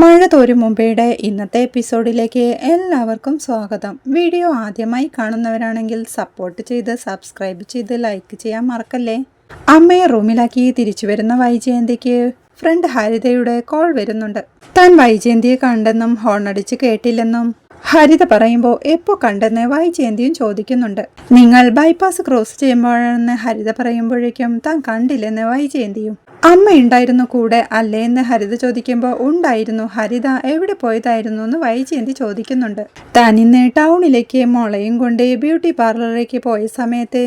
മഴ തോരും മുമ്പേയുടെ ഇന്നത്തെ എപ്പിസോഡിലേക്ക് എല്ലാവർക്കും സ്വാഗതം. വീഡിയോ ആദ്യമായി കാണുന്നവരാണെങ്കിൽ സപ്പോർട്ട് ചെയ്ത് സബ്സ്ക്രൈബ് ചെയ്ത് ലൈക്ക് ചെയ്യാൻ മറക്കല്ലേ? അമ്മയെ റൂമിലാക്കി തിരിച്ചു വരുന്ന വൈജയന്തിക്ക് ഫ്രണ്ട് ഹരിതയുടെ കോൾ വരുന്നുണ്ട്. താൻ വൈജയന്തിയെ കണ്ടെന്നും ഹോണടിച്ച് കേട്ടില്ലെന്നും ഹരിത പറയുമ്പോൾ എപ്പോൾ കണ്ടെന്ന് വൈജയന്തിയും ചോദിക്കുന്നുണ്ട്. നിങ്ങൾ ബൈപ്പാസ് ക്രോസ് ചെയ്യുമ്പോഴെന്ന് ഹരിത പറയുമ്പോഴേക്കും താൻ കണ്ടില്ലെന്ന് വൈജയന്തിയും അമ്മ ഉണ്ടായിരുന്നു കൂടെ അല്ലേ എന്ന് ഹരിത ചോദിക്കുമ്പോൾ ഉണ്ടായിരുന്നു. ഹരിത എവിടെ പോയതായിരുന്നു? എന്ന് വൈജയന്തി ചോദിക്കുന്നുണ്ട്. താൻ ഇന്ന് ടൗണിലേക്ക് മോളയും കൊണ്ട് ബ്യൂട്ടി പാർലറിലേക്ക് പോയ സമയത്ത്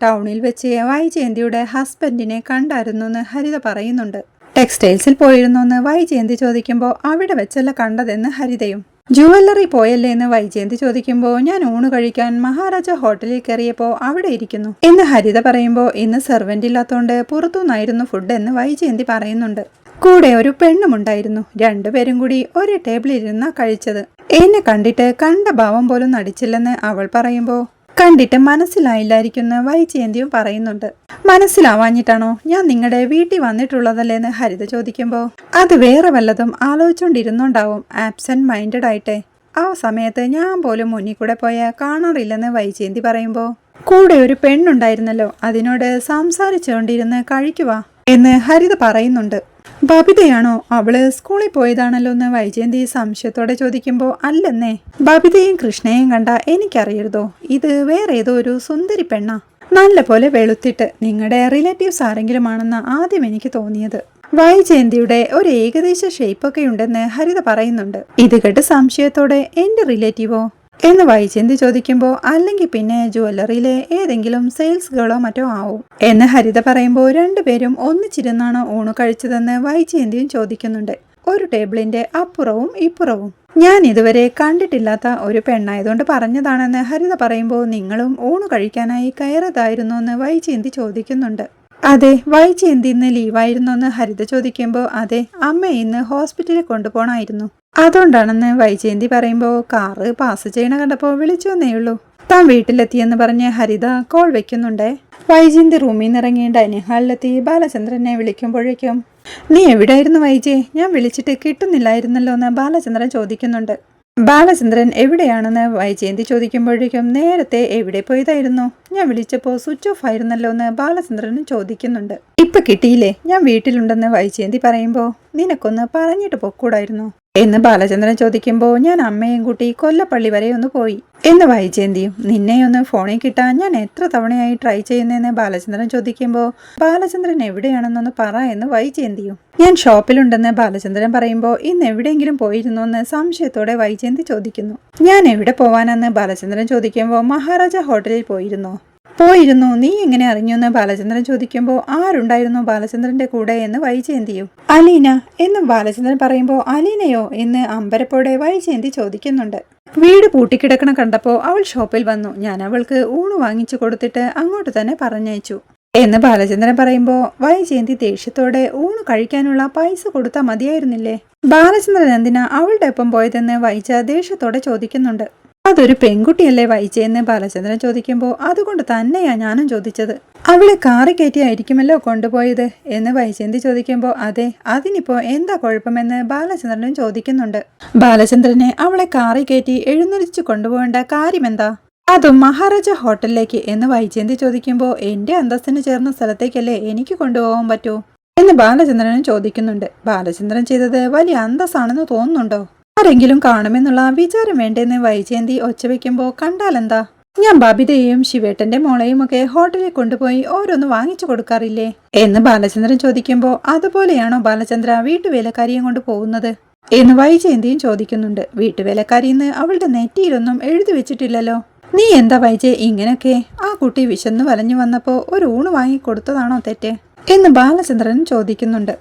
ടൗണിൽ വെച്ച് വൈജയന്തിയുടെ ഹസ്ബൻഡിനെ കണ്ടായിരുന്നു എന്ന് ഹരിത പറയുന്നുണ്ട്. ടെക്സ്റ്റൈൽസിൽ പോയിരുന്നു എന്ന് വൈജയന്തി ചോദിക്കുമ്പോൾ അവിടെ വെച്ചല്ല കണ്ടതെന്ന് ഹരിതയും ജുവല്ലറി പോയല്ലേ എന്ന് വൈജയന്തി ചോദിക്കുമ്പോൾ ഞാൻ ഊണ് കഴിക്കാൻ മഹാരാജ ഹോട്ടലിൽ കയറിയപ്പോൾ അവിടെ ഇരിക്കുന്നു. എന്ന് ഹരിത പറയുമ്പോൾ ഇന്ന് സെർവന്റ് ഇല്ലാത്തതുകൊണ്ട് പുറത്തുനിന്നായിരുന്നു ഫുഡ് എന്ന് വൈജയന്തി പറയുന്നുണ്ട്. കൂടെ ഒരു പെണ്ണുമുണ്ടായിരുന്നു രണ്ടുപേരും കൂടി ഒരു ടേബിളിൽ ഇരുന്നാ കഴിച്ചത്. എന്നെ കണ്ടിട്ട് കണ്ട ഭാവം പോലും നടിച്ചില്ലെന്ന് അവൾ പറയുമ്പോൾ കണ്ടിട്ട് മനസ്സിലായില്ലായിരിക്കുന്ന വൈജയന്തിയും പറയുന്നുണ്ട്. മനസ്സിലാവാഞ്ഞിട്ടാണോ ഞാൻ നിങ്ങളുടെ വീട്ടിൽ വന്നിട്ടുള്ളതല്ലേന്ന് ഹരിത ചോദിക്കുമ്പോൾ അത് വേറെ വല്ലതും ആലോചിച്ചുകൊണ്ടിരുന്നുണ്ടാവും ആബ്സെന്റ് മൈൻഡഡ് ആയിട്ടെ. ആ സമയത്ത് ഞാൻ പോലും മുന്നിൽ കൂടെ പോയ കാണാറില്ലെന്ന് വൈജയന്തി പറയുമ്പോൾ കൂടെ ഒരു പെണ്ണുണ്ടായിരുന്നല്ലോ അതിനോട് സംസാരിച്ചുകൊണ്ടിരുന്ന് കഴിക്കുവാ. എന്ന് ഹരിത പറയുന്നുണ്ട്. ബബിതയാണോ അവൾ സ്കൂളിൽ പോയതാണല്ലോ എന്ന് വൈജയന്തി സംശയത്തോടെ ചോദിക്കുമ്പോൾ അല്ലെന്നേ ബബിതയും കൃഷ്ണയും കണ്ട എനിക്കറിയരുതോ ഇത് വേറെ ഏതോ ഒരു സുന്ദരി പെണ്ണ. നല്ല പോലെ വെളുത്തിട്ട് നിങ്ങളുടെ റിലേറ്റീവ്സ് ആരെങ്കിലും ആണെന്ന് ആദ്യം എനിക്ക് തോന്നിയത്. വൈജയന്തിയുടെ ഒരു ഏകദേശ ഷേപ്പൊക്കെ ഉണ്ടെന്ന് ഹരിത പറയുന്നുണ്ട്. ഇത് കേട്ട് സംശയത്തോടെ എന്റെ റിലേറ്റീവോ എന്ന് വൈജയന്തി ചോദിക്കുമ്പോൾ അല്ലെങ്കിൽ പിന്നെ ജുവല്ലറിയിലെ ഏതെങ്കിലും സെയിൽസ് ഗേളോ മറ്റോ ആവും. എന്ന് ഹരിത പറയുമ്പോൾ രണ്ടുപേരും ഒന്നിച്ചിരുന്നാണ് ഊണ് കഴിച്ചതെന്ന് വൈജയന്തിയും ചോദിക്കുന്നുണ്ട്. ഒരു ടേബിളിന്റെ അപ്പുറവും ഇപ്പുറവും. ഞാൻ ഇതുവരെ കണ്ടിട്ടില്ലാത്ത ഒരു പെണ്ണായതുകൊണ്ട് പറഞ്ഞതാണെന്ന് ഹരിത പറയുമ്പോൾ നിങ്ങളും ഊണ് കഴിക്കാനായി കയറതായിരുന്നു എന്ന് വൈജയന്തി ചോദിക്കുന്നുണ്ട്. അതെ വൈജയന്തി ഇന്ന് ലീവായിരുന്നു എന്ന് ഹരിത ചോദിക്കുമ്പോൾ അതെ അമ്മ ഇന്ന് ഹോസ്പിറ്റലിൽ കൊണ്ടുപോകണമായിരുന്നു അതുകൊണ്ടാണെന്ന് വൈജയന്തി പറയുമ്പോൾ കാറ് പാസ് ചെയ്യണ കണ്ടപ്പോൾ വിളിച്ചു വന്നേ ഉള്ളൂ. താൻ വീട്ടിലെത്തിയെന്ന് പറഞ്ഞ് ഹരിത കോൾ വെക്കുന്നുണ്ടേ. വൈജയന്തി റൂമിൽ നിന്ന് ഇറങ്ങി ഡൈനിങ് ഹാളിലെത്തി ബാലചന്ദ്രനെ വിളിക്കുമ്പോഴേക്കും നീ എവിടെയായിരുന്നു വൈജയ്? ഞാൻ വിളിച്ചിട്ട് കിട്ടുന്നില്ലായിരുന്നല്ലോ എന്ന് ബാലചന്ദ്രൻ ചോദിക്കുന്നുണ്ട്. ബാലചന്ദ്രൻ എവിടെയാണെന്ന്? വൈജയന്തി ചോദിക്കുമ്പോഴേക്കും നേരത്തെ എവിടെ പോയതായിരുന്നു? ഞാൻ വിളിച്ചപ്പോൾ സ്വിച്ച് ഓഫ് ആയിരുന്നല്ലോ എന്ന് ബാലചന്ദ്രനും ചോദിക്കുന്നുണ്ട്. ഇപ്പൊ കിട്ടിയില്ലേ? ഞാൻ വീട്ടിലുണ്ടെന്ന് വൈജയന്തി പറയുമ്പോൾ നിനക്കൊന്ന് പറഞ്ഞിട്ട് പൊക്കൂടായിരുന്നു. എന്ന് ബാലചന്ദ്രൻ ചോദിക്കുമ്പോൾ ഞാൻ അമ്മയും കൂട്ടി കൊല്ലപ്പള്ളി വരെ ഒന്ന് പോയി. എന്ന് വൈജയന്തിയും നിന്നെ ഒന്ന് ഫോണിൽ കിട്ടാൻ ഞാൻ എത്ര തവണയായി ട്രൈ ചെയ്യുന്നതെന്ന് ബാലചന്ദ്രൻ ചോദിക്കുമ്പോൾ ബാലചന്ദ്രൻ എവിടെയാണെന്നൊന്ന് പറ എന്ന് വൈജയന്തിയും. ഞാൻ ഷോപ്പിലുണ്ടെന്ന് ബാലചന്ദ്രൻ പറയുമ്പോൾ ഇന്ന് എവിടെയെങ്കിലും പോയിരുന്നോ എന്ന് സംശയത്തോടെ വൈജയന്തി ചോദിക്കുന്നു. ഞാൻ എവിടെ പോവാനെന്ന്? ബാലചന്ദ്രൻ ചോദിക്കുമ്പോൾ മഹാരാജ ഹോട്ടലിൽ പോയിരുന്നോ? പോയിരുന്നു. നീ എങ്ങനെ അറിഞ്ഞു എന്ന് ബാലചന്ദ്രൻ ചോദിക്കുമ്പോൾ ആരുണ്ടായിരുന്നു ബാലചന്ദ്രന്റെ കൂടെ എന്ന് വൈജയന്തിയും അലീന എന്ന് ബാലചന്ദ്രൻ പറയുമ്പോൾ അലീനയോ? എന്ന് അമ്പരപ്പോടെ വൈജയന്തി ചോദിക്കുന്നുണ്ട്. വീട് പൂട്ടിക്കിടക്കണ കണ്ടപ്പോൾ അവൾ ഷോപ്പിൽ വന്നു. ഞാൻ അവൾക്ക് ഊണ് വാങ്ങിച്ചു കൊടുത്തിട്ട് അങ്ങോട്ട് തന്നെ പറഞ്ഞയച്ചു. എന്ന് ബാലചന്ദ്രൻ പറയുമ്പോൾ വൈജയന്തി ദേഷ്യത്തോടെ ഊണ് കഴിക്കാനുള്ള പൈസ കൊടുത്താൽ മതിയായിരുന്നില്ലേ? ബാലചന്ദ്രൻ എന്തിനാ അവളുടെ ഒപ്പം പോയതെന്ന് വൈജ ദേഷ്യത്തോടെ ചോദിക്കുന്നുണ്ട്. അതൊരു പെൺകുട്ടിയല്ലേ വൈജയെന്ന് ബാലചന്ദ്രൻ ചോദിക്കുമ്പോൾ അതുകൊണ്ട് തന്നെയാ ഞാനും ചോദിച്ചത്. അവളെ കാറി കയറ്റിയായിരിക്കുമല്ലോ കൊണ്ടുപോയത് എന്ന് വൈജയന്തി ചോദിക്കുമ്പോൾ അതെ അതിനിപ്പോ എന്താ കുഴപ്പമെന്ന് ബാലചന്ദ്രനും ചോദിക്കുന്നുണ്ട്. ബാലചന്ദ്രനെ അവളെ കാറി കയറ്റി എഴുന്നള്ളിച്ചു കൊണ്ടുപോകേണ്ട കാര്യമെന്താ? അതും മഹാരാജ ഹോട്ടലിലേക്ക് എന്ന് വൈജയന്തി ചോദിക്കുമ്പോൾ എന്റെ അന്തസ്സിന് ചേർന്ന സ്ഥലത്തേക്കല്ലേ എനിക്ക് കൊണ്ടുപോകാൻ പറ്റൂ? എന്ന് ബാലചന്ദ്രനും ചോദിക്കുന്നുണ്ട്. ബാലചന്ദ്രൻ ചെയ്തത് വലിയ അന്തസ്സാണെന്ന് തോന്നുന്നുണ്ടോ? ആരെങ്കിലും കാണുമെന്നുള്ള വിചാരം വേണ്ടെന്ന് വൈജയന്തി ഒച്ച വെക്കുമ്പോ കണ്ടാലെന്താ? ഞാൻ ബബിതയെയും ശിവേട്ടന്റെ മോളെയും ഒക്കെ ഹോട്ടലിൽ കൊണ്ടുപോയി ഓരോന്ന് വാങ്ങിച്ചു കൊടുക്കാറില്ലേ? എന്ന് ബാലചന്ദ്രൻ ചോദിക്കുമ്പോൾ അതുപോലെയാണോ ബാലചന്ദ്ര വീട്ടുവേലക്കാരിയും കൊണ്ട് പോകുന്നത്? എന്ന് വൈജയന്തിയും ചോദിക്കുന്നുണ്ട്. വീട്ടുവേലക്കാരിന്ന് അവളുടെ നെറ്റിയിലൊന്നും എഴുതി വെച്ചിട്ടില്ലല്ലോ. നീ എന്താ വൈജയ് ഇങ്ങനൊക്കെ ആ കുട്ടി വിശന്ന് വലഞ്ഞു വന്നപ്പോൾ ഒരു ഊണ് വാങ്ങി കൊടുത്തതാണോ തെറ്റ്? എന്ന് ബാലചന്ദ്രൻ ചോദിക്കുന്നുണ്ട്.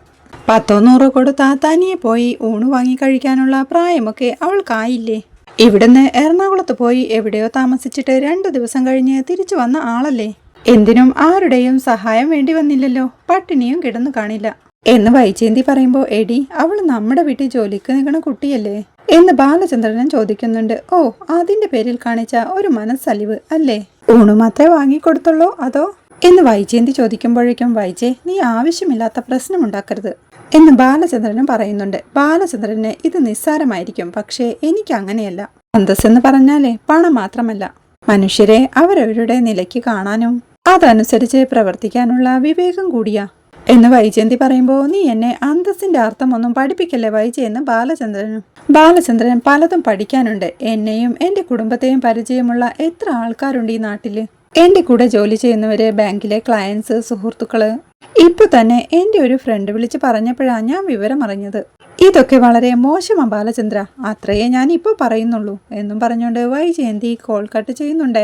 പത്തോ നൂറോ കൊടുത്താ തനിയെ പോയി ഊണ് വാങ്ങി കഴിക്കാനുള്ള പ്രായമൊക്കെ അവൾക്കായില്ലേ? ഇവിടുന്ന് എറണാകുളത്ത് പോയി എവിടെയോ താമസിച്ചിട്ട് രണ്ടു ദിവസം കഴിഞ്ഞ് തിരിച്ചു വന്ന ആളല്ലേ? എന്തിനും ആരുടെയും സഹായം വേണ്ടി വന്നില്ലല്ലോ. പട്ടിണിയും കിടന്നു കാണില്ല. എന്ന് വൈചേന്തി പറയുമ്പോൾ എടി അവൾ നമ്മുടെ വീട്ടിൽ ജോലിക്ക് നിൽക്കുന്ന കുട്ടിയല്ലേ? എന്ന് ബാലചന്ദ്രനും ചോദിക്കുന്നുണ്ട്. ഓ അതിന്റെ പേരിൽ കാണിച്ച ഒരു മനസ്സലിവ് അല്ലേ? ഊണ് മാത്രമേ വാങ്ങിക്കൊടുത്തുള്ളൂ അതോ? എന്ന് വൈജയന്തി ചോദിക്കുമ്പോഴേക്കും വൈജയ് നീ ആവശ്യമില്ലാത്ത പ്രശ്നമുണ്ടാക്കരുത് എന്ന് ബാലചന്ദ്രനും പറയുന്നുണ്ട്. ബാലചന്ദ്രന് ഇത് നിസ്സാരമായിരിക്കും. പക്ഷേ എനിക്ക് അങ്ങനെയല്ല. അന്തസ് എന്ന് പറഞ്ഞാലേ പണം മാത്രമല്ല. മനുഷ്യരെ അവരവരുടെ നിലയ്ക്ക് കാണാനും അതനുസരിച്ച് പ്രവർത്തിക്കാനുള്ള വിവേകം കൂടിയാ. എന്ന് വൈജയന്തി പറയുമ്പോൾ നീ എന്നെ അന്തസ്സിന്റെ അർത്ഥമൊന്നും പഠിപ്പിക്കല്ലേ വൈജയ? എന്ന് ബാലചന്ദ്രനും ബാലചന്ദ്രൻ പലതും പഠിക്കാനുണ്ട്. എന്നെയും എന്റെ കുടുംബത്തെയും പരിചയമുള്ള എത്ര ആൾക്കാരുണ്ട് ഈ നാട്ടിൽ? എന്റെ കൂടെ ജോലി ചെയ്യുന്നവര് ബാങ്കിലെ ക്ലയൻസ് സുഹൃത്തുക്കൾ ഇപ്പൊ തന്നെ എന്റെ ഒരു ഫ്രണ്ട് വിളിച്ച് പറഞ്ഞപ്പോഴാണ് ഞാൻ വിവരം അറിഞ്ഞത് ഇതൊക്കെ വളരെ മോശമാണ് ബാലചന്ദ്ര അത്രയേ ഞാൻ ഇപ്പോൾ പറയുന്നുള്ളൂ എന്നും പറഞ്ഞുകൊണ്ട് വൈജയന്തി കോൾ കട്ട് ചെയ്യുന്നുണ്ടേ.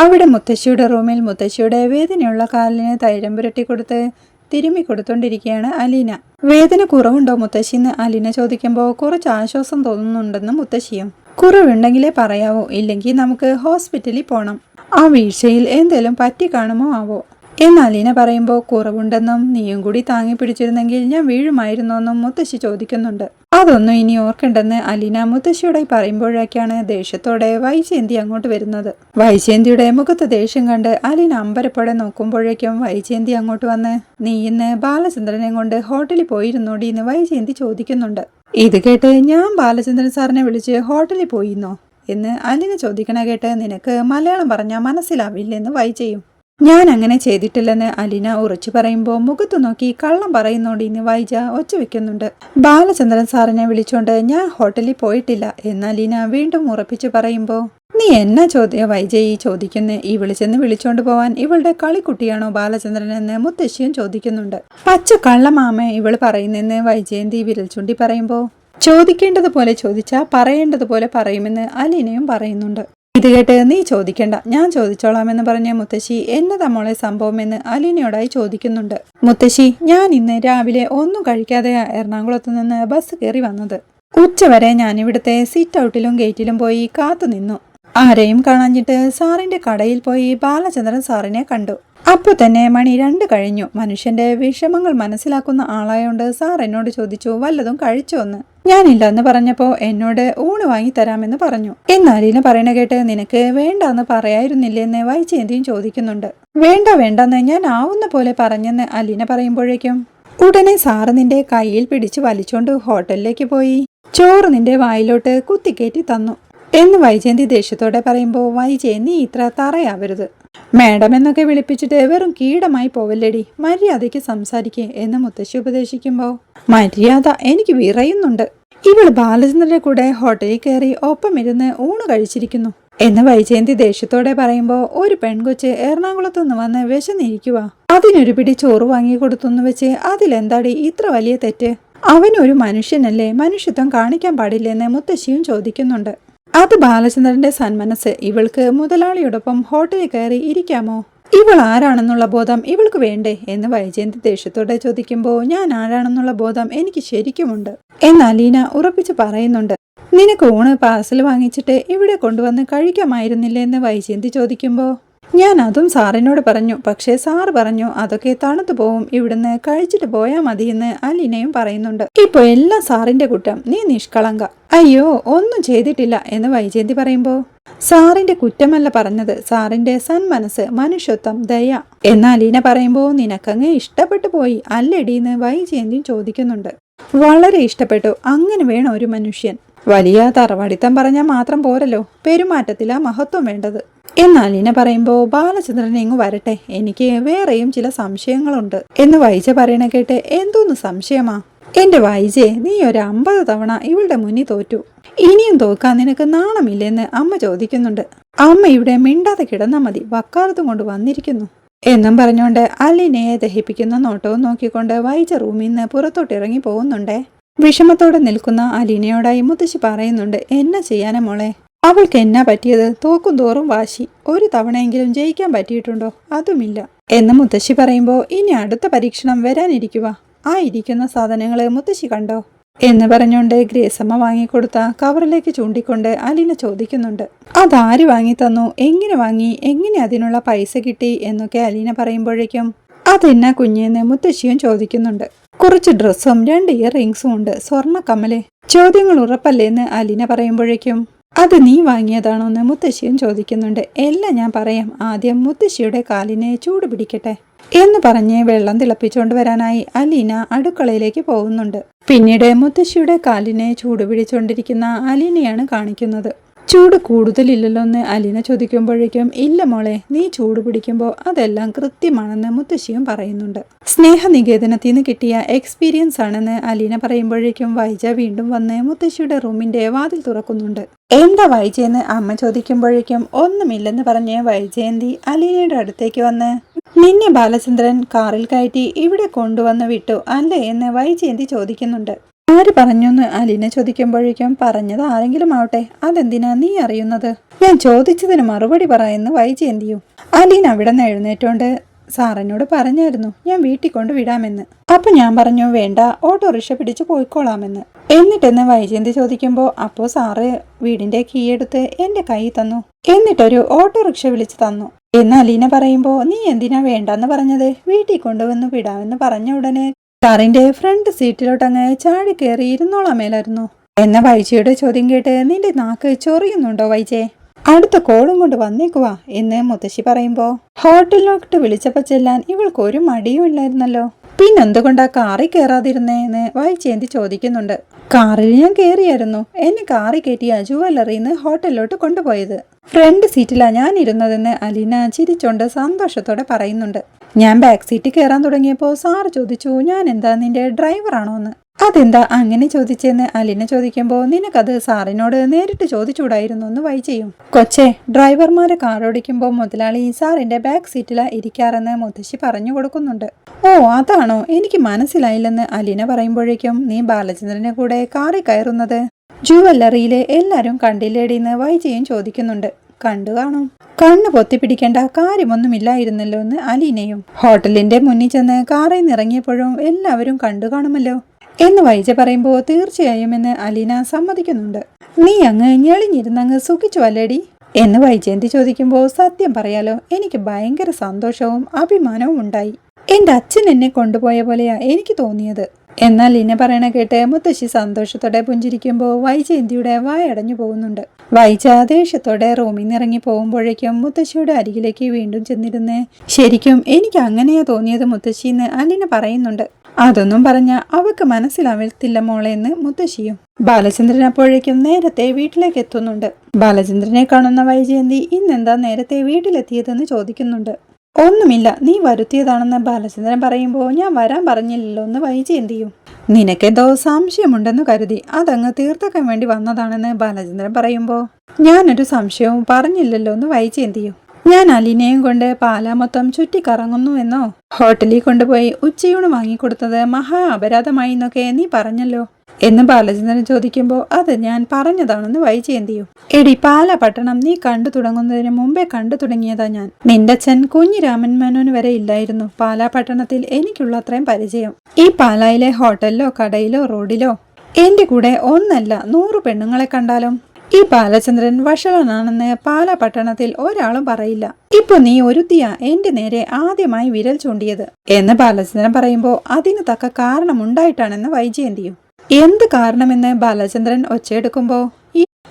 അവിടെ മുത്തശ്ശിയുടെ റൂമിൽ മുത്തശ്ശിയുടെ വേദനയുള്ള കാലിന് തൈരം പുരട്ടി കൊടുത്ത് തിരുമ്മി കൊടുത്തോണ്ടിരിക്കുകയാണ് അലീന. വേദന കുറവുണ്ടോ മുത്തശ്ശിന്ന്? അലീന ചോദിക്കുമ്പോൾ കുറച്ച് ആശ്വാസം തോന്നുന്നുണ്ടെന്ന് മുത്തശ്ശിയും. കുറവുണ്ടെങ്കിലേ പറയാവോ ഇല്ലെങ്കിൽ നമുക്ക് ഹോസ്പിറ്റലിൽ പോണം. ആ വീഴ്ചയിൽ എന്തെങ്കിലും പറ്റി കാണുമോ ആവോ? എന്ന് ഇന പറയുമ്പോൾ കുറവുണ്ടെന്നും നീയും കൂടി താങ്ങി പിടിച്ചിരുന്നെങ്കിൽ ഞാൻ വീഴുമായിരുന്നോന്നും മുത്തശ്ശി ചോദിക്കുന്നുണ്ട്. അതൊന്നും ഇനി ഓർക്കണ്ടെന്ന് അലീന മുത്തശ്ശിയോടെ പറയുമ്പോഴേക്കാണ് ദേഷ്യത്തോടെ വൈജയന്തി അങ്ങോട്ട് വരുന്നത്. വൈജയന്തിയുടെ മുഖത്ത് ദേഷ്യം കണ്ട് അലീന അമ്പരപ്പോടെ നോക്കുമ്പോഴേക്കും വൈജയന്തി അങ്ങോട്ട് വന്ന് നീ ഇന്ന് ബാലചന്ദ്രനെ കൊണ്ട് ഹോട്ടലിൽ പോയിരുന്നോടി എന്ന് വൈജയന്തി ചോദിക്കുന്നുണ്ട്. ഇത് കേട്ട് ഞാൻ ബാലചന്ദ്രൻ സാറിനെ വിളിച്ച് ഹോട്ടലിൽ പോയിന്നോ എന്ന് അലീന ചോദിക്കണ കേട്ട് നിനക്ക് മലയാളം പറഞ്ഞാൽ മനസ്സിലാവില്ലെന്ന് വൈജയും. ഞാൻ അങ്ങനെ ചെയ്തിട്ടില്ലെന്ന് അലിന ഉറച്ചു പറയുമ്പോൾ മുഖത്ത് നോക്കി കള്ളം പറയുന്നോണ്ട് ഇന്ന് വൈജ ഒച്ച വെക്കുന്നുണ്ട്. ബാലചന്ദ്രൻ സാറിനെ വിളിച്ചോണ്ട് ഞാൻ ഹോട്ടലിൽ പോയിട്ടില്ല എന്ന് അലീന വീണ്ടും ഉറപ്പിച്ചു പറയുമ്പോൾ നീ എന്നാ ചോദ്യ വൈജയി ചോദിക്കുന്നു? ഈ വിളിച്ചെന്ന് വിളിച്ചോണ്ട് പോവാൻ ഇവളുടെ കളിക്കുട്ടിയാണോ ബാലചന്ദ്രൻ എന്ന് മുത്തശ്ശിയും ചോദിക്കുന്നുണ്ട്. പച്ച കള്ളമാമ ഇവൾ പറയുന്നെന്ന് വൈജയന്തി വിരൽ ചൂണ്ടി പറയുമ്പോൾ ചോദിക്കേണ്ടതുപോലെ ചോദിച്ചാൽ പറയേണ്ടതുപോലെ പറയുമെന്ന് അലീനയും പറയുന്നുണ്ട്. ഇത് കേട്ട് നീ ചോദിക്കണ്ട. ഞാൻ ചോദിച്ചോളാം എന്ന് പറഞ്ഞ മുത്തശ്ശി എന്നതാ മോളെ സംഭവമെന്ന് അലീനയോടായി ചോദിക്കുന്നുണ്ട്. മുത്തശ്ശി ഞാൻ ഇന്ന് രാവിലെ ഒന്നും കഴിക്കാതെ എറണാകുളത്ത് നിന്ന് ബസ് കയറി വന്നത്. ഉച്ചവരെ ഞാൻ ഇവിടുത്തെ സീറ്റ് ഔട്ടിലും ഗേറ്റിലും പോയി കാത്തു നിന്നു. ആരെയും കാണാഞ്ഞിട്ട് സാറിന്റെ കടയിൽ പോയി ബാലചന്ദ്രൻ സാറിനെ കണ്ടു. അപ്പോൾ തന്നെ മണി രണ്ട് കഴിഞ്ഞു. മനുഷ്യന്റെ വിഷമങ്ങൾ മനസ്സിലാക്കുന്ന ആളായോണ്ട് സാർ എന്നോട് ചോദിച്ചു വല്ലതും കഴിച്ചോ എന്ന്? ഞാനില്ലെന്ന് പറഞ്ഞപ്പോൾ എന്നോട് ഊണ് വാങ്ങി തരാമെന്ന് പറഞ്ഞു. എന്നാലീന പറയണ കേട്ട് നിനക്ക് വേണ്ടെന്ന് പറയായിരുന്നില്ലെന്ന് വൈചേന്തിയും ചോദിക്കുന്നുണ്ട്. വേണ്ട വേണ്ടെന്ന് ഞാൻ ആവുന്ന പോലെ പറഞ്ഞെന്ന് അലീന പറയുമ്പോഴേക്കും ഉടനെ സാറ് നിന്റെ കയ്യിൽ പിടിച്ച് വലിച്ചോണ്ട് ഹോട്ടലിലേക്ക് പോയി. ചോറ് നിന്റെ വായിലോട്ട് കുത്തിക്കയറ്റി തന്നു. എന്ന് വൈജയന്തി ദേഷ്യത്തോടെ പറയുമ്പോൾ വൈജയന്തി ഇത്ര തറയാവരുത്. മാഡം എന്നൊക്കെ വിളിപ്പിച്ചിട്ട് വെറും കീടമായി പോവല്ലേടി. മര്യാദയ്ക്ക് സംസാരിക്കേ എന്ന് മുത്തശ്ശി ഉപദേശിക്കുമ്പോൾ മര്യാദ എനിക്ക് വിറയുന്നുണ്ട്. ഇവൾ ബാലചന്ദ്രന്റെ കൂടെ ഹോട്ടലിൽ കയറി ഒപ്പമിരുന്ന് ഊണ് കഴിച്ചിരിക്കുന്നു. എന്ന് വൈജയന്തി ദേഷ്യത്തോടെ പറയുമ്പോൾ ഒരു പെൺകൊച്ച് എറണാകുളത്തു നിന്ന് വന്ന് വിശന്നിരിക്കുക അതിനൊരു പിടി ചോറ് വാങ്ങി കൊടുത്തെന്ന് വെച്ച് അതിലെന്താടി ഇത്ര വലിയ തെറ്റ്? അവനൊരു മനുഷ്യനല്ലേ മനുഷ്യത്വം കാണിക്കാൻ പാടില്ലെന്ന് മുത്തശ്ശിയും ചോദിക്കുന്നുണ്ട്. അത് ബാലചന്ദ്രന്റെ സന്മനസ് ഇവൾക്ക് മുതലാളിയോടൊപ്പം ഹോട്ടലിൽ കയറി ഇരിക്കാമോ? ഇവൾ ആരാണെന്നുള്ള ബോധം ഇവൾക്ക് വേണ്ടേ എന്ന് വൈജയന്തി ദേഷ്യത്തോടെ ചോദിക്കുമ്പോൾ ഞാൻ ആരാണെന്നുള്ള ബോധം എനിക്ക് ശരിക്കുമുണ്ട് എന്ന് അലീന ഉറപ്പിച്ച് പറയുന്നുണ്ട്. നിനക്ക് ഊണ് പാർസൽ വാങ്ങിച്ചിട്ട് ഇവിടെ കൊണ്ടുവന്ന് കഴിക്കാമായിരുന്നില്ലേ? എന്ന് വൈജയന്തി ചോദിക്കുമ്പോൾ ഞാൻ അതും സാറിനോട് പറഞ്ഞു. പക്ഷേ സാർ പറഞ്ഞു അതൊക്കെ തണുത്തു പോവും. ഇവിടുന്ന് കഴിച്ചിട്ട് പോയാൽ മതിയെന്ന് അലീനയും പറയുന്നുണ്ട്. ഇപ്പൊ എല്ലാം സാറിന്റെ കുറ്റം. നീ നിഷ്കളങ്ക. അയ്യോ ഒന്നും ചെയ്തിട്ടില്ല. എന്ന് വൈജയന്തി പറയുമ്പോൾ സാറിന്റെ കുറ്റമല്ല പറഞ്ഞത്. സാറിന്റെ സന്മനസ് മനുഷ്യത്വം ദയ. എന്നാൽ അലീന പറയുമ്പോൾ നിനക്കങ്ങ് ഇഷ്ടപ്പെട്ടു പോയി അല്ലടീന്ന് വൈജയന്തി ചോദിക്കുന്നുണ്ട്. വളരെ ഇഷ്ടപ്പെട്ടു. അങ്ങനെ വേണം ഒരു മനുഷ്യൻ. വലിയ തറവാടിത്തം പറഞ്ഞാൽ മാത്രം പോരല്ലോ. പെരുമാറ്റത്തിലാ മഹത്വം വേണ്ടത്. എന്നാൽ ഇന പറയുമ്പോൾ ബാലചന്ദ്രൻ ഇങ്ങ് വരട്ടെ. എനിക്ക് വേറെയും ചില സംശയങ്ങളുണ്ട്. എന്ന് വൈജ പറയണ കേട്ട് എന്തോന്ന് സംശയമാ? എന്റെ വൈജയെ നീ ഒരു അമ്പത് തവണ ഇവളുടെ മുന്നിൽ തോറ്റു. ഇനിയും തോക്കാൻ നിനക്ക് നാണമില്ലെന്ന് അമ്മ ചോദിക്കുന്നുണ്ട്. അമ്മ ഇവിടെ മിണ്ടാതെ കിടന്നാൽ മതി. വക്കാലത്തും കൊണ്ട് വന്നിരിക്കുന്നു. എന്നും പറഞ്ഞുകൊണ്ട് അലിനയെ ദഹിപ്പിക്കുന്ന നോട്ടവും നോക്കിക്കൊണ്ട് വൈജ റൂമിൽ നിന്ന് പുറത്തോട്ട് ഇറങ്ങി പോകുന്നുണ്ടേ. വിഷമത്തോടെ നിൽക്കുന്ന അലീനയോടായി മുത്തശ്ശി പറയുന്നുണ്ട് എന്നാ ചെയ്യാനാ മോളെ? അവൾക്ക് എന്നാ പറ്റിയത്? തോക്കും തോറും വാശി. ഒരു തവണയെങ്കിലും ജയിക്കാൻ പറ്റിയിട്ടുണ്ടോ? അതുമില്ല. എന്ന് മുത്തശ്ശി പറയുമ്പോൾ ഇനി അടുത്ത പരീക്ഷണം വരാനിരിക്കുക ആ ഇരിക്കുന്ന സാധനങ്ങൾ മുത്തശ്ശി കണ്ടോ? എന്ന് പറഞ്ഞുകൊണ്ട് ഗ്രേസമ്മ വാങ്ങിക്കൊടുത്ത കവറിലേക്ക് ചൂണ്ടിക്കൊണ്ട് അലീന ചോദിക്കുന്നുണ്ട് അതാര് വാങ്ങി തന്നു? എങ്ങനെ വാങ്ങി? എങ്ങനെ അതിനുള്ള പൈസ കിട്ടി? എന്നൊക്കെ അലീന പറയുമ്പോഴേക്കും അതെന്നാ കുഞ്ഞെന്ന് മുത്തശ്ശിയും ചോദിക്കുന്നുണ്ട്. കുറച്ച് ഡ്രസ്സും രണ്ട് ഇയർ റിങ്സും ഉണ്ട്. സ്വർണ കമലെ ചോദ്യങ്ങൾ ഉറപ്പല്ലേന്ന് അലീന പറയുമ്പോഴേക്കും അത് നീ വാങ്ങിയതാണോന്ന് മുത്തശ്ശിയും ചോദിക്കുന്നുണ്ട്. എല്ലാം ഞാൻ പറയാം. ആദ്യം മുത്തശ്ശിയുടെ കാലിനെ ചൂട് പിടിക്കട്ടെ. എന്ന് പറഞ്ഞ് വെള്ളം തിളപ്പിച്ചുകൊണ്ട് വരാനായി അലീന അടുക്കളയിലേക്ക് പോകുന്നുണ്ട്. പിന്നീട് മുത്തശ്ശിയുടെ കാലിനെ ചൂട് പിടിച്ചുകൊണ്ടിരിക്കുന്ന അലീനയാണ് കാണിക്കുന്നത്. ചൂട് കൂടുതലില്ലല്ലോ എന്ന് അലീന ചോദിക്കുമ്പോഴേക്കും ഇല്ല മോളെ നീ ചൂട് പിടിക്കുമ്പോൾ അതെല്ലാം കൃത്യമാണെന്ന് മുത്തശ്ശിയും പറയുന്നുണ്ട്. സ്നേഹനികേതനത്തിൽ നിന്ന് കിട്ടിയ എക്സ്പീരിയൻസ് ആണെന്ന് അലീന പറയുമ്പോഴേക്കും വൈജ വീണ്ടും വന്ന് മുത്തശ്ശിയുടെ റൂമിന്റെ വാതിൽ തുറക്കുന്നുണ്ട്. എന്താ വൈജയെന്ന് അമ്മ ചോദിക്കുമ്പോഴേക്കും ഒന്നുമില്ലെന്ന് പറഞ്ഞ് വൈജയന്തി അലീനയുടെ അടുത്തേക്ക് വന്ന് നിന്നെ ബാലചന്ദ്രൻ കാറിൽ കയറ്റി ഇവിടെ കൊണ്ടുവന്ന് വിട്ടു അല്ലേ? എന്ന് വൈജയന്തി ചോദിക്കുന്നുണ്ട്. ആര് പറഞ്ഞുന്ന് അലീന ചോദിക്കുമ്പോഴേക്കും പറഞ്ഞത് ആരെങ്കിലും ആവട്ടെ. അതെന്തിനാ നീ അറിയുന്നത്? ഞാൻ ചോദിച്ചതിന് മറുപടി പറയുന്നു വൈജയന്തിയും അലീന അവിടെ നിന്ന് എഴുന്നേറ്റോണ്ട് സാറിനോട് പറഞ്ഞായിരുന്നു ഞാൻ വീട്ടിൽ കൊണ്ട് വിടാമെന്ന്. അപ്പൊ ഞാൻ പറഞ്ഞു വേണ്ട ഓട്ടോറിക്ഷ പിടിച്ച് പോയിക്കോളാമെന്ന്. എന്നിട്ടെന്ന് വൈജയന്തി ചോദിക്കുമ്പോൾ അപ്പോൾ സാറ് വീടിന്റെ കീ എടുത്ത് എന്റെ കൈ തന്നു. എന്നിട്ടൊരു ഓട്ടോറിക്ഷ വിളിച്ച് തന്നു. എന്ന് അലീന പറയുമ്പോൾ നീ എന്തിനാ വേണ്ടെന്ന് പറഞ്ഞത്? വീട്ടിൽ കൊണ്ടുവന്ന് വിടാമെന്ന് പറഞ്ഞ ഉടനെ കാറിന്റെ ഫ്രണ്ട് സീറ്റിലോട്ട് സീറ്റിലോട്ടങ്ങ് ചാടി കയറി ഇരുന്നോളാം മേലായിരുന്നു. എന്ന വൈജയുടെ ചോദ്യം കേട്ട് നിന്റെ നാക്ക് ചൊറിയുന്നുണ്ടോ വൈജയെ അടുത്ത കോളും കൊണ്ട് വന്നേക്കുവാ എന്ന് മുത്തശ്ശി പറയുമ്പോ ഹോട്ടലിലോട്ട് വിളിച്ചപ്പോ ചെല്ലാൻ ഇവൾക്ക് ഒരു മടിയും ഇല്ലായിരുന്നല്ലോ. പിന്നെന്തുകൊണ്ടാ കാറി കയറാതിരുന്നേ എന്ന് വൈജയന്തി ചോദിക്കുന്നുണ്ട്. കാറിൽ ഞാൻ കയറിയായിരുന്നു എന്നെ കാറി കയറ്റി അജുവല്ലറിന്ന് ഹോട്ടലിലോട്ട് കൊണ്ടുപോയത്. ഫ്രണ്ട് സീറ്റിലാണ് ഞാൻ ഇരുന്നതെന്ന് അലീന ചിരിച്ചുകൊണ്ട് സന്തോഷത്തോടെ പറയുന്നുണ്ട്. ഞാൻ ബാക്ക് സീറ്റിൽ കയറാൻ തുടങ്ങിയപ്പോൾ സാർ ചോദിച്ചു ഞാൻ എന്താ നിന്റെ ഡ്രൈവറാണോ എന്ന്? അതെന്താ അങ്ങനെ ചോദിച്ചെന്ന്? അലിന ചോദിക്കുമ്പോൾ നിനക്കത് സാറിനോട് നേരിട്ട് ചോദിച്ചൂടായിരുന്നു എന്ന് വൈ ചെയ്യും. കൊച്ചെ ഡ്രൈവർമാരെ കാറോടിക്കുമ്പോൾ മുതലാളി സാറിന്റെ ബാക്ക് സീറ്റിലാ ഇരിക്കാറെന്ന് മുത്തശ്ശി പറഞ്ഞു കൊടുക്കുന്നുണ്ട്. ഓ അതാണോ? എനിക്ക് മനസ്സിലായില്ലെന്ന് അലിന പറയുമ്പോഴേക്കും നീ ബാലചന്ദ്രനെ കൂടെ കാറിൽ കയറുന്നത്? ജുവല്ലറിയിലെ എല്ലാരും കണ്ടില്ലേടിന്ന് വൈജയും ചോദിക്കുന്നുണ്ട്. കണ്ടു കാണും. കണ്ണ് പൊത്തിപ്പിടിക്കേണ്ട കാര്യമൊന്നുമില്ലായിരുന്നല്ലോ എന്ന് അലീനയും. ഹോട്ടലിന്റെ മുന്നിൽ ചെന്ന് കാറിൽ നിറങ്ങിയപ്പോഴും എല്ലാവരും കണ്ടു കാണുമല്ലോ. എന്ന് വൈജ പറയുമ്പോൾ തീർച്ചയായും എന്ന് അലീന സമ്മതിക്കുന്നുണ്ട്. നീ അങ്ങ് ഞെളിഞ്ഞിരുന്നങ്ങ് സുഖിച്ചു അല്ലേടി എന്ന് വൈജയന്തി ചോദിക്കുമ്പോൾ സത്യം പറയാലോ എനിക്ക് ഭയങ്കര സന്തോഷവും അഭിമാനവും ഉണ്ടായി. എന്റെ അച്ഛൻ എന്നെ കൊണ്ടുപോയ പോലെയാ എനിക്ക് തോന്നിയത്. എന്നാൽ ഇന്നെ പറയണ കേട്ട് മുത്തശ്ശി സന്തോഷത്തോടെ പുഞ്ചിരിക്കുമ്പോൾ വൈജയന്തിയുടെ വായടഞ്ഞു പോകുന്നുണ്ട്. വൈജ ദേഷ്യത്തോടെ റൂമിൽ നിന്ന് ഇറങ്ങി പോകുമ്പോഴേക്കും മുത്തശ്ശിയുടെ അരികിലേക്ക് വീണ്ടും ചെന്നിരുന്നേ ശരിക്കും എനിക്ക് അങ്ങനെയാ തോന്നിയത് മുത്തശ്ശി എന്ന് അലിന പറയുന്നുണ്ട്. അതൊന്നും പറഞ്ഞ അവക്ക് മനസ്സിലാവത്തില്ല മോളെ എന്ന് മുത്തശ്ശിയും. ബാലചന്ദ്രൻ അപ്പോഴേക്കും നേരത്തെ വീട്ടിലേക്ക് എത്തുന്നുണ്ട്. ബാലചന്ദ്രനെ കാണുന്ന വൈജയന്തി ഇന്നെന്താ നേരത്തെ വീട്ടിലെത്തിയതെന്ന് ചോദിക്കുന്നുണ്ട്. ഒന്നുമില്ല. നീ വരുത്തിയതാണെന്ന് ബാലചന്ദ്രൻ പറയുമ്പോൾ ഞാൻ വരാൻ പറഞ്ഞില്ലല്ലോ. എന്ന് വൈജി എന്ത് ചെയ്യും? നിനക്കെന്തോ സംശയമുണ്ടെന്ന് കരുതി. അതങ്ങ് തീർത്തക്കാൻ വേണ്ടി വന്നതാണെന്ന് ബാലചന്ദ്രൻ പറയുമ്പോൾ ഞാനൊരു സംശയവും പറഞ്ഞില്ലല്ലോ. എന്ന് വൈജി എന്ത് ചെയ്യും? ഞാൻ അലിനെയും കൊണ്ട് പാലാ മൊത്തം ചുറ്റിക്കറങ്ങുന്നു എന്നോ? ഹോട്ടലിൽ കൊണ്ടുപോയി ഉച്ചയൂണ് വാങ്ങിക്കൊടുത്തത് മഹാ അപരാധമായി എന്നൊക്കെ നീ പറഞ്ഞല്ലോ. എന്ന് ബാലചന്ദ്രൻ ചോദിക്കുമ്പോൾ അത് ഞാൻ പറഞ്ഞതാണെന്ന് വൈജയന്തിയും എടി പാല പട്ടണം നീ കണ്ടു തുടങ്ങുന്നതിന് മുമ്പേ കണ്ടു തുടങ്ങിയതാ ഞാൻ. നിന്റെ അച്ഛൻ കുഞ്ഞിരാമൻ മേനോന് വരെ ഇല്ലായിരുന്നു. പാലാ പട്ടണത്തിൽ എനിക്കുള്ള അത്രയും പരിചയം. ഈ പാലായിലെ ഹോട്ടലിലോ കടയിലോ റോഡിലോ എന്റെ കൂടെ ഒന്നല്ല നൂറ് പെണ്ണുങ്ങളെ കണ്ടാലും? ഈ ബാലചന്ദ്രൻ വഷളനാണെന്ന് പാല പട്ടണത്തിൽ ഒരാളും പറയില്ല. ഇപ്പൊ നീ ഒരുത്തിയ എന്റെ നേരെ ആദ്യമായി വിരൽ ചൂണ്ടിയത്? എന്ന് ബാലചന്ദ്രൻ പറയുമ്പോൾ അതിന് തക്ക കാരണമുണ്ടായിട്ടാണെന്ന് വൈജയന്തിയും എന്ത് കാരണമെന്ന് ബാലചന്ദ്രൻ ഒച്ചയെടുക്കുമ്പോൾ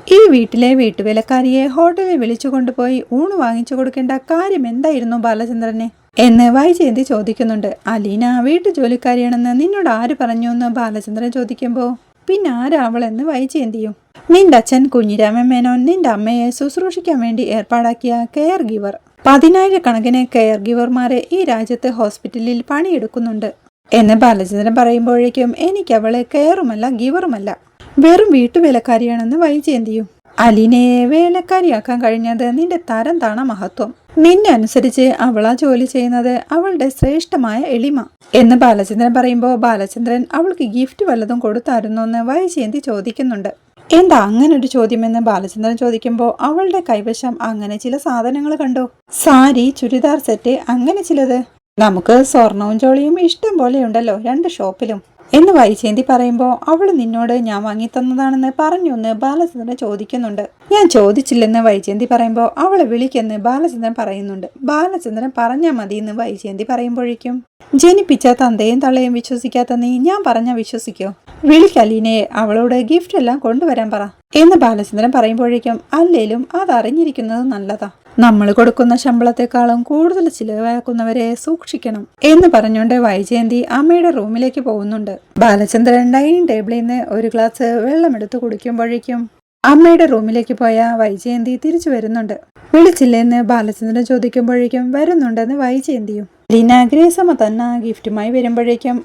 ഈ വീട്ടിലെ വീട്ടുവേലക്കാരിയെ ഹോട്ടലിൽ വിളിച്ചു കൊണ്ടുപോയി ഊണ് വാങ്ങിച്ചു കൊടുക്കേണ്ട കാര്യം എന്തായിരുന്നു ബാലചന്ദ്രനെ? എന്ന് വൈജയന്തി ചോദിക്കുന്നുണ്ട്. അലീന വീട്ടു ജോലിക്കാരിയാണെന്ന് നിന്നോട് ആര് പറഞ്ഞു എന്ന് ബാലചന്ദ്രൻ ചോദിക്കുമ്പോൾ പിന്നെ ആരാവളെന്ന് വൈജയന്തിയും. നിന്റെ അച്ഛൻ കുഞ്ഞിരാമൻ മേനോൻ നിന്റെ അമ്മയെ ശുശ്രൂഷിക്കാൻ വേണ്ടി ഏർപ്പാടാക്കിയ കെയർ ഗിവർ. പതിനായിരക്കണക്കിന് കെയർ ഗിവർമാരെ ഈ രാജ്യത്തെ ഹോസ്പിറ്റലിൽ പണിയെടുക്കുന്നുണ്ട്. എന്ന് ബാലചന്ദ്രൻ പറയുമ്പോഴേക്കും എനിക്ക് അവളെ കെയറുമല്ല ഗിവറുമല്ല. വെറും വീട്ടുവേലക്കാരിയാണെന്ന് വൈജയന്തിയും അലിനെ വേലക്കാരിയാക്കാൻ കഴിഞ്ഞത് നിന്റെ തരം താണ മഹത്വം. നിന്നെ അനുസരിച്ച് അവളാ ജോലി ചെയ്യുന്നത് അവളുടെ ശ്രേഷ്ഠമായ എളിമ. എന്ന് ബാലചന്ദ്രൻ പറയുമ്പോൾ ബാലചന്ദ്രൻ അവൾക്ക് ഗിഫ്റ്റ് വല്ലതും കൊടുത്തായിരുന്നു എന്ന് വൈജയന്തി ചോദിക്കുന്നുണ്ട്? എന്താ അങ്ങനെ ഒരു ചോദ്യമെന്ന് ബാലചന്ദ്രൻ ചോദിക്കുമ്പോൾ അവളുടെ കൈവശം അങ്ങനെ ചില സാധനങ്ങൾ കണ്ടു? സാരി ചുരിദാർ സെറ്റ് അങ്ങനെ ചിലത്. നമുക്ക് സ്വർണവും ജോളിയും ഇഷ്ടം പോലെ ഉണ്ടല്ലോ രണ്ട് ഷോപ്പിലും. എന്ന് വൈജയന്തി പറയുമ്പോൾ അവൾ നിന്നോട് ഞാൻ വാങ്ങിത്തന്നതാണെന്ന് പറഞ്ഞൊന്ന് ബാലചന്ദ്രൻ ചോദിക്കുന്നുണ്ട്. ഞാൻ ചോദിച്ചില്ലെന്ന് വൈചേന്തി പറയുമ്പോൾ അവളെ വിളിക്കെന്ന് ബാലചന്ദ്രൻ പറയുന്നുണ്ട്. ബാലചന്ദ്രൻ പറഞ്ഞാൽ മതി എന്ന് വൈചേന്തി പറയുമ്പോഴേക്കും ജനിപ്പിച്ച തന്തയും തള്ളയും വിശ്വസിക്കാത്ത നീ ഞാൻ പറഞ്ഞാൽ വിശ്വസിക്കോ? വിളിക്കലീനയെ അവളോട് ഗിഫ്റ്റ് എല്ലാം കൊണ്ടുവരാൻ പറ. എന്ന് ബാലചന്ദ്രൻ പറയുമ്പോഴേക്കും അല്ലേലും അതറിഞ്ഞിരിക്കുന്നത് നല്ലതാ. നമ്മൾ കൊടുക്കുന്ന ശമ്പളത്തെക്കാളും കൂടുതൽ ചിലവാക്കുന്നവരെ സൂക്ഷിക്കണം എന്ന് പറഞ്ഞുകൊണ്ട് വൈജയന്തി അമ്മയുടെ റൂമിലേക്ക് പോകുന്നുണ്ട്. ബാലചന്ദ്രൻ ഡൈനിങ് ടേബിളിൽ നിന്ന് ഒരു ഗ്ലാസ് വെള്ളമെടുത്ത് കുടിക്കുമ്പോഴേക്കും അമ്മയുടെ റൂമിലേക്ക് പോയ വൈജയന്തി തിരിച്ചു വരുന്നുണ്ട്. വിളിച്ചില്ലെന്ന് ബാലചന്ദ്രൻ ചോദിക്കുമ്പോഴേക്കും വരുന്നുണ്ടെന്ന് വൈജയന്തിയും. ലീന ഗ്രേസമ്മ തന്നെ ഗിഫ്റ്റുമായി വരുമ്പോഴേക്കും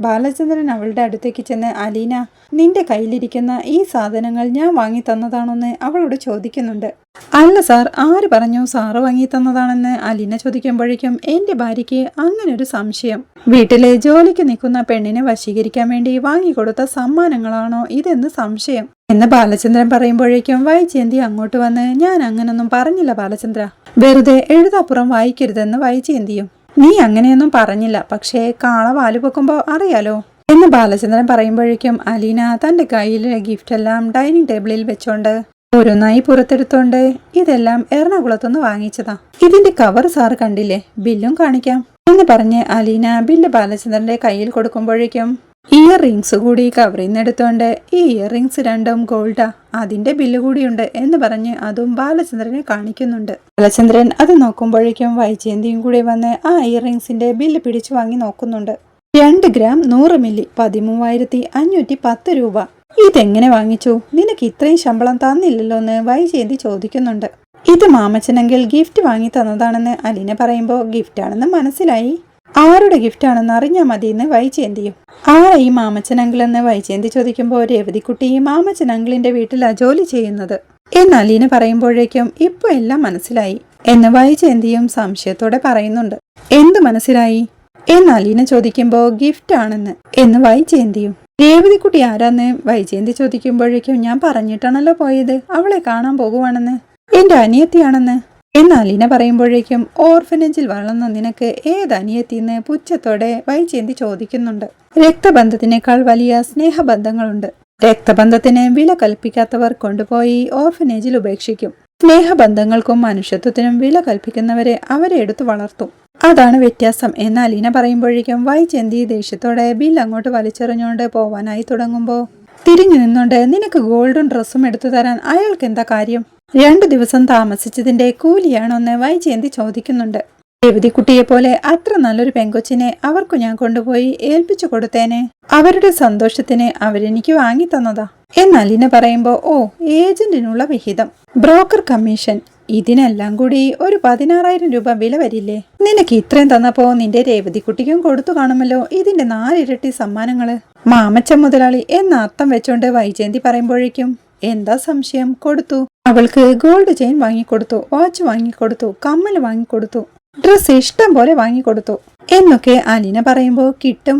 ബാലചന്ദ്രൻ അവളുടെ അടുത്തേക്ക് ചെന്ന് അലീന നിന്റെ കയ്യിലിരിക്കുന്ന ഈ സാധനങ്ങൾ ഞാൻ വാങ്ങി തന്നതാണെന്ന് അവളോട് ചോദിക്കുന്നുണ്ട്. അല്ല സാർ ആര് പറഞ്ഞു സാറ് വാങ്ങി തന്നതാണെന്ന്? അലീന ചോദിക്കുമ്പോഴേക്കും എന്റെ ഭാര്യയ്ക്ക് അങ്ങനൊരു സംശയം. വീട്ടിലെ ജോലിക്ക് നിൽക്കുന്ന പെണ്ണിനെ വശീകരിക്കാൻ വേണ്ടി വാങ്ങിക്കൊടുത്ത സമ്മാനങ്ങളാണോ ഇതെന്ന് സംശയം. എന്ന് ബാലചന്ദ്രൻ പറയുമ്പോഴേക്കും വൈജയന്തി അങ്ങോട്ട് വന്ന് ഞാൻ അങ്ങനൊന്നും പറഞ്ഞില്ല ബാലചന്ദ്ര. വെറുതെ എഴുതാപ്പുറം വായിക്കരുതെന്ന് വൈജയന്തിയും നീ അങ്ങനെയൊന്നും പറഞ്ഞില്ല. പക്ഷേ കാള പാൽ പൊക്കുമ്പോൾ അറിയാലോ. എന്ന് ബാലചന്ദ്രൻ പറയുമ്പോഴേക്കും അലീന തന്റെ കയ്യിലെ ഗിഫ്റ്റ് എല്ലാം ഡൈനിങ് ടേബിളിൽ വെച്ചോണ്ട് ഓരോന്നായി പുറത്തെടുത്തോണ്ട് ഇതെല്ലാം എറണാകുളത്തുനിന്ന് വാങ്ങിച്ചതാ. ഇതിന്റെ കവർ സാർ കണ്ടില്ലേ? ബില്ലും കാണിക്കാം. എന്ന് പറഞ്ഞ് അലീന ബില്ല് ബാലചന്ദ്രന്റെ കയ്യിൽ കൊടുക്കുമ്പോഴേക്കും ഇയർ റിങ്സ് കൂടി കവറിൽ നിന്ന് എടുത്തോണ്ട് ഈ ഇയർ റിങ്സ് രണ്ടും ഗോൾഡാ അതിന്റെ ബില്ല് കൂടിയുണ്ട് എന്ന് പറഞ്ഞ് അതും ബാലചന്ദ്രനെ കാണിക്കുന്നുണ്ട്. ബാലചന്ദ്രൻ അത് നോക്കുമ്പോഴേക്കും വൈജയന്തിയും കൂടി വന്ന് ആ ഇയർ റിങ്സിന്റെ ബില്ല് പിടിച്ചു വാങ്ങി നോക്കുന്നുണ്ട്. രണ്ട് ഗ്രാം നൂറ് മില്ലി പതിമൂവായിരത്തി അഞ്ഞൂറ്റി പത്ത് രൂപ. ഇതെങ്ങനെ വാങ്ങിച്ചു? നിനക്ക് ഇത്രയും ശമ്പളം തന്നില്ലല്ലോ എന്ന് വൈജയന്തി ചോദിക്കുന്നുണ്ട്. ഇത് മാമച്ചനെങ്കിൽ ഗിഫ്റ്റ് വാങ്ങി തന്നതാണെന്ന് അലീന പറയുമ്പോൾ ഗിഫ്റ്റാണെന്ന് മനസ്സിലായി. ആരുടെ ഗിഫ്റ്റ് ഗിഫ്റ്റാണെന്ന് അറിഞ്ഞാൽ മതി എന്ന് വൈജയന്തിയും ആരാ ഈ മാമച്ചൻ അങ്കിൾ എന്ന്? വൈജയന്തി ചോദിക്കുമ്പോൾ രേവതിക്കുട്ടി ഈ മാമച്ചൻ അങ്കിളിന്റെ വീട്ടിലാ ജോലി ചെയ്യുന്നത്. എന്ന് അലീന പറയുമ്പോഴേക്കും ഇപ്പൊ എല്ലാം മനസ്സിലായി. എന്ന് വൈജയന്തിയും സംശയത്തോടെ പറയുന്നുണ്ട്. എന്ത് മനസ്സിലായി? എന്ന് അലീന ചോദിക്കുമ്പോൾ ഗിഫ്റ്റ് ആണെന്ന് എന്ന് വൈജയന്തിയും രേവതിക്കുട്ടി ആരാന്ന്? വൈജയന്തി ചോദിക്കുമ്പോഴേക്കും ഞാൻ പറഞ്ഞിട്ടാണല്ലോ പോയത്. അവളെ കാണാൻ പോകുവാണെന്ന്. എന്റെ അനിയത്തിയാണെന്ന്? എന്ന് ഇന പറയുമ്പോഴേക്കും ഓർഫനേജിൽ വളർന്ന നിനക്ക് ഏത് അനിയത്തിന്ന് പുച്ഛത്തോടെ വൈചേന്തി ചോദിക്കുന്നുണ്ട്. രക്തബന്ധത്തിനേക്കാൾ വലിയ സ്നേഹബന്ധങ്ങളുണ്ട്. രക്തബന്ധത്തിന് വില കൽപ്പിക്കാത്തവർ കൊണ്ടുപോയി ഓർഫനേജിൽ ഉപേക്ഷിക്കും. സ്നേഹബന്ധങ്ങൾക്കും മനുഷ്യത്വത്തിനും വില കൽപ്പിക്കുന്നവരെ അവരെ എടുത്തു വളർത്തും. അതാണ് വ്യത്യാസം. എന്നാൽ ഇന പറയുമ്പോഴേക്കും വൈചേന്തി ദേഷ്യത്തോടെ ബിൽ അങ്ങോട്ട് വലിച്ചെറിഞ്ഞുകൊണ്ട് പോവാനായി തുടങ്ങുമ്പോൾ തിരിഞ്ഞു നിന്നുകൊണ്ട് നിനക്ക് ഗോൾഡും ഡ്രസ്സും എടുത്തു തരാൻ അയാൾക്ക് എന്താ കാര്യം? രണ്ടു ദിവസം താമസിച്ചതിന്റെ കൂലിയാണോന്ന് വൈജയന്തി ചോദിക്കുന്നുണ്ട്. രവതിക്കുട്ടിയെ പോലെ അത്ര നല്ലൊരു പെങ്കൊച്ചിനെ അവർക്കു ഞാൻ കൊണ്ടുപോയി ഏൽപ്പിച്ചു കൊടുത്തേനെ. അവരുടെ സന്തോഷത്തിന് അവരെനിക്ക് വാങ്ങി തന്നതാ. എന്നാൽ ഇന്ന് പറയുമ്പോ ഓ ഏജന്റിനുള്ള വിഹിതം. ബ്രോക്കർ കമ്മീഷൻ ഇതിനെല്ലാം കൂടി ഒരു പതിനാറായിരം രൂപ വില വരില്ലേ? നിനക്ക് ഇത്രയും തന്നപ്പോ നിന്റെ രേവതിക്കുട്ടിക്കും കൊടുത്തു കാണുമല്ലോ ഇതിന്റെ നാലിരട്ടി സമ്മാനങ്ങൾ. മാമച്ച മുതലാളി എന്ന അർത്ഥം വെച്ചോണ്ട് വൈജയന്തി പറയുമ്പോഴേക്കും എന്താ സംശയം? കൊടുത്തു. അവൾക്ക് ഗോൾഡ് ചെയിൻ വാങ്ങിക്കൊടുത്തു വാച്ച് വാങ്ങിക്കൊടുത്തു കമ്മൽ വാങ്ങിക്കൊടുത്തു ഡ്രസ് ഇഷ്ടം പോലെ വാങ്ങിക്കൊടുത്തു എന്നൊക്കെ അലീന പറയുമ്പോൾ കിട്ടും.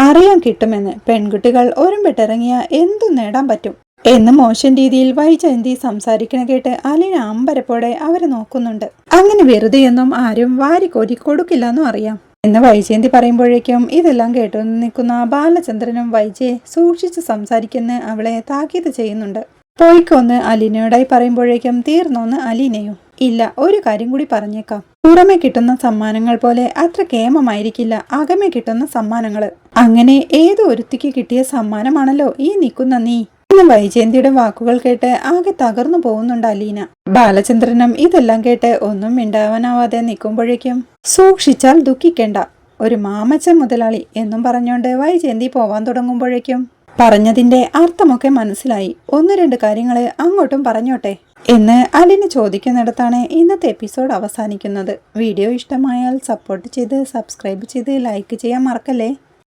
അറിയാൻ കിട്ടുമെന്ന് പെൺകുട്ടികൾ ഒരുമ്പിട്ടിറങ്ങിയ എന്തും നേടാൻ പറ്റും എന്ന് മോശം രീതിയിൽ വൈജയന്തി സംസാരിക്കണ കേട്ട് അലീന അമ്പരപ്പോടെ അവരെ നോക്കുന്നുണ്ട്. അങ്ങനെ വെറുതെ എന്നും ആരും വാരിക്കോരി കൊടുക്കില്ലെന്നും അറിയാം. എന്ന് വൈജയന്തി പറയുമ്പോഴേക്കും ഇതെല്ലാം കേട്ടു നിൽക്കുന്ന ബാലചന്ദ്രനും വൈജയെ സൂക്ഷിച്ച് സംസാരിക്കുന്ന അവളെ താക്കീത് ചെയ്യുന്നുണ്ട്. പോയിക്കൊന്ന് അലീനയോടായി പറയുമ്പോഴേക്കും തീർന്നോന്ന് അലീനയും. ഇല്ല ഒരു കാര്യം കൂടി പറഞ്ഞേക്കാം. പുറമെ കിട്ടുന്ന സമ്മാനങ്ങൾ പോലെ അത്ര കേമമായിരിക്കില്ല. അകമെ കിട്ടുന്ന സമ്മാനങ്ങൾ അങ്ങനെ ഏതോ ഒരുത്തിക്ക് കിട്ടിയ സമ്മാനമാണല്ലോ ഈ നിൽക്കുന്ന നീ. ഇന്ന് വൈജയന്തിയുടെ വാക്കുകൾ കേട്ട് ആകെ തകർന്നു പോകുന്നുണ്ട് അലീന. ബാലചന്ദ്രനും ഇതെല്ലാം കേട്ട് ഒന്നും മിണ്ടാവാനാവാതെ നിൽക്കുമ്പോഴേക്കും സൂക്ഷിച്ചാൽ ദുഃഖിക്കേണ്ട ഒരു മാമച്ച മുതലാളി എന്നും പറഞ്ഞുകൊണ്ട് വൈജയന്തി പോവാൻ തുടങ്ങുമ്പോഴേക്കും പറഞ്ഞതിന്റെ അർത്ഥമൊക്കെ മനസ്സിലായി. ഒന്ന് രണ്ട് കാര്യങ്ങൾ അങ്ങോട്ടും പറഞ്ഞോട്ടെ? എന്ന് അലിന് ചോദിക്കുന്നിടത്താണ് ഇന്നത്തെ എപ്പിസോഡ് അവസാനിക്കുന്നത്. വീഡിയോ ഇഷ്ടമായാൽ സപ്പോർട്ട് ചെയ്ത് സബ്സ്ക്രൈബ് ചെയ്ത് ലൈക്ക് ചെയ്യാൻ മറക്കല്ലേ?